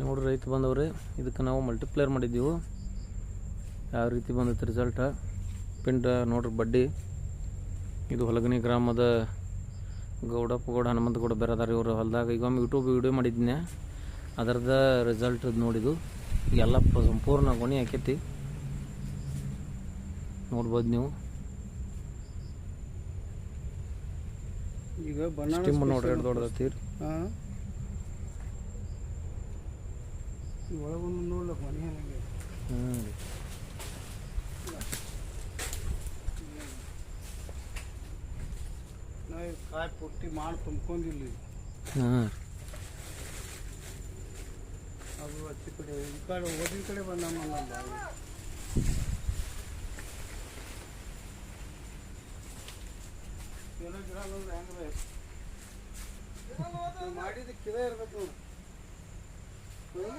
ನೋಡ್ರಿ ರೈತ ಬಂದವ್ರಿ ಇದಕ್ಕೆ ನಾವು ಮಲ್ಟಿಪ್ಲೇಯರ್ ಮಾಡಿದ್ದೀವಿ. ಯಾವ ರೀತಿ ಬಂದೈತೆ ರಿಸಲ್ಟ ಪಿಂಡ ನೋಡ್ರಿ ಬಡ್ಡಿ. ಇದು ಹೊಲಗನಿ ಗ್ರಾಮದ ಗೌಡಪ್ಪ ಗೌಡ ಹನುಮಂತ ಗೌಡ ಬೇರೆದಾರ ಇವರು ಹೊಲದಾಗ. ಈಗ ಒಮ್ಮೆ ಯೂಟ್ಯೂಬ್ ವಿಡಿಯೋ ಮಾಡಿದ್ನೆ ಅದರದ ರಿಸಲ್ಟ್ ನೋಡಿದ್ದು. ಎಲ್ಲ ಸಂಪೂರ್ಣ ಗೊಣಿ ಹಾಕೈತಿ ನೋಡ್ಬೋದು ನೀವು. ಈಗ ನೋಡ್ರಿ ಎಷ್ಟು ದೊಡ್ಡದೈತಿ ಹಾಂ ಒಳಗೊಂದು ನೋಡ್ಲಕ್ಕ ಮನೆ ಹೆಂಗೆ. ಹ್ಞೂ ನಾ ಈಗ ಕಾಯಿ ಪುಟ್ಟಿ ಮಾಡಿ ತುಂಬ್ಕೊಂಡಿಲ್ಲ ಹಾಂ ಅದು ಹಚ್ಚಿ ಕಡೆ ಈ ಕಡೆ ಓದಿನ ಕಡೆ ಬಂದಮ್ಮಲ್ಲ ಏನೋ ಗಿಡ ನೋಡ್ರಿ ಹೆಂಗ್ರೆ? ಮಾಡಿದ್ದಕ್ಕೆ ಇದೇ ಇರ್ಬೇಕು ನೋಡಿ.